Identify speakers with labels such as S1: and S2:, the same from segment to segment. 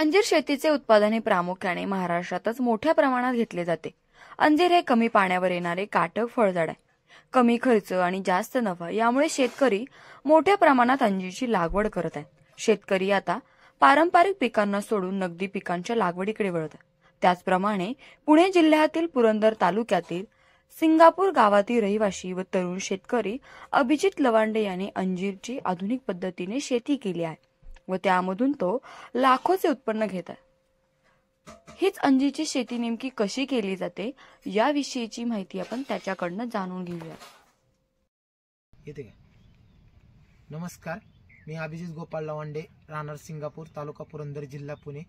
S1: अंजीर शेतीचे उत्पादन हे प्रामुख्याने महाराष्ट्रातच मोठ्या प्रमाणात घेतले जाते. अंजीर हे कमी पाण्यावर येणारे काटक फळझाड आहे. कमी खर्च आणि जास्त नफा यामुळे शेतकरी मोठ्या प्रमाणात अंजीरची लागवड करत आहेत शेतकरी आता पारंपरिक पिकांना सोडून नगदी पिकांच्या लागवडीकडे वळत त्याचप्रमाणे पुणे जिल्ह्यातील पुरंदर तालुक्यातील सिंगापूर गावातील रहिवाशी व तरुण शेतकरी अभिजित लवांडे यांनी अंजीरची आधुनिक पद्धतीने शेती केली आहे. व त्यामधून तो लाखोचे उत्पन्न घेत आहे. हीच अंजीरची शेती नेमकी कशी केली जाते याविषयीची माहिती आपण त्याच्याकडनं जाणून घेऊया.
S2: येते का? नमस्कार मी अभिजित गोपाळ लवांडे राहणार सिंगापूर तालुका पुरंदर जिल्हा पुणे.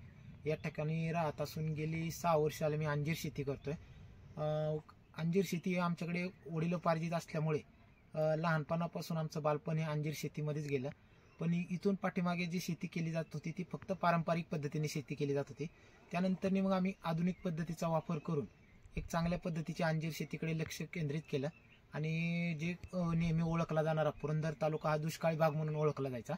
S2: या ठिकाणी राहत असून गेली सहा वर्षाला मी अंजीर शेती करतोय. अंजीर शेती आमच्याकडे वडिलोपार्जित असल्यामुळे लहानपणापासून आमचं बालपण हे अंजीर शेतीमध्येच गेलं. पण इथून पाठीमागे जी शेती केली जात होती ती फक्त पारंपरिक पद्धतीने शेती केली जात होती. त्यानंतर मग आम्ही आधुनिक पद्धतीचा वापर करून एक चांगल्या पद्धतीच्या अंजीर शेतीकडे लक्ष केंद्रित केलं. आणि जे नेहमी ओळखला जाणारा पुरंदर तालुका हा दुष्काळी भाग म्हणून ओळखला जायचा.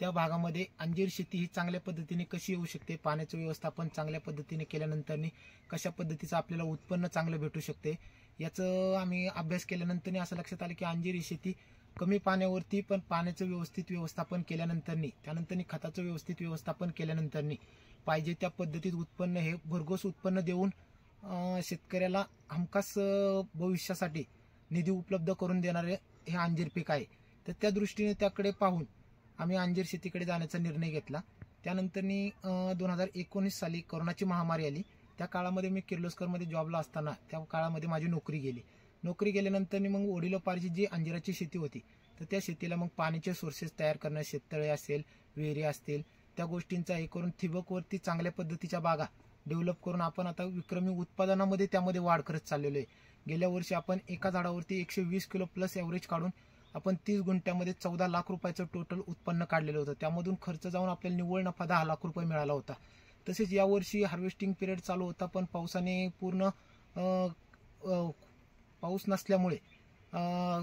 S2: त्या भागामध्ये अंजीर शेती ही चांगल्या पद्धतीने कशी येऊ शकते पाण्याचं व्यवस्थापन चांगल्या पद्धतीने केल्यानंतर कशा पद्धतीचं आपल्याला उत्पन्न चांगलं भेटू शकते याचं आम्ही अभ्यास केल्यानंतर असं लक्षात आलं की अंजीर ही शेती कमी पाण्यावरती पण पाण्याचं व्यवस्थित व्यवस्थापन केल्यानंतरनी त्यानंतरनी खताचं व्यवस्थित व्यवस्थापन केल्यानंतरनी पाहिजे त्या पद्धतीत उत्पन्न हे भरघोस उत्पन्न देऊन शेतकऱ्याला हमखास भविष्यासाठी निधी उपलब्ध करून देणारे हे अंजीर पीक आहे. तर त्या दृष्टीने त्याकडे पाहून आम्ही अंजीर शेतीकडे जाण्याचा निर्णय घेतला. त्यानंतरनी दोन हजार एकोणीस साली कोरोनाची महामारी आली. त्या काळामध्ये मी किर्लोस्करमध्ये जॉबला असताना त्या काळामध्ये माझी नोकरी गेली. नोकरी गेल्यानंतर मग वडिलोपारची जी अंजिराची शेती होती तर त्या शेतीला मग पाण्याचे सोर्सेस तयार करणं शेततळे असेल विहिरी असतील त्या गोष्टींचा हे करून ठिबकवरती चांगल्या पद्धतीच्या बागा डेव्हलप करून आपण आता विक्रमी उत्पादनामध्ये त्यामध्ये वाढ करत चाललेलो आहे. गेल्या वर्षी आपण एका झाडावरती एकशे वीस किलो प्लस एव्हरेज काढून आपण तीस गुंठ्यामध्ये चौदा लाख रुपयाचं टोटल उत्पन्न काढलेलं होतं. त्यामधून खर्च जाऊन आपल्याला निव्वळ नफा दहा लाख रुपये मिळाला होता. तसेच यावर्षी हार्वेस्टिंग पिरियड चालू होता पण पावसाने पूर्ण पाऊस नसल्यामुळे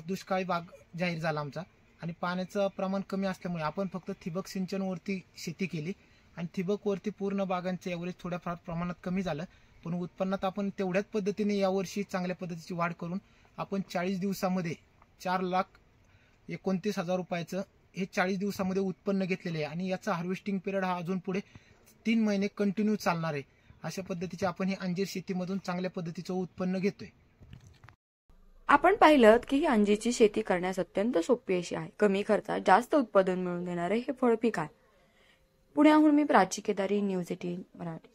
S2: दुष्काळी भाग जाहीर झाला आमचा. आणि पाण्याचं प्रमाण कमी असल्यामुळे आपण फक्त ठिबक सिंचनवरती शेती केली. आणि ठिबकवरती पूर्ण बागांचं ॲव्हरेज थोड्याफार प्रमाणात कमी झालं. पण उत्पन्नात आपण तेवढ्याच पद्धतीने यावर्षी चांगल्या पद्धतीची वाढ करून आपण चाळीस दिवसामध्ये चार लाख एकोणतीस हजार रुपयाचं हे चाळीस दिवसामध्ये उत्पन्न घेतलेले आहे. आणि याचा हार्वेस्टिंग पिरियड हा अजून पुढे तीन महिने कंटिन्यू चालणार आहे. अशा पद्धतीचे आपण हे अंजीर शेतीमधून चांगल्या पद्धतीचं उत्पन्न घेतोय.
S1: आपण पाहिलं की ही अंजीरची शेती करण्यास अत्यंत सोपी अशी आहे. कमी खर्चात जास्त उत्पादन मिळवून देणारे हे फळ पीक आहे पुण्याहून मी प्राची केदारी न्यूज एटीन मराठी.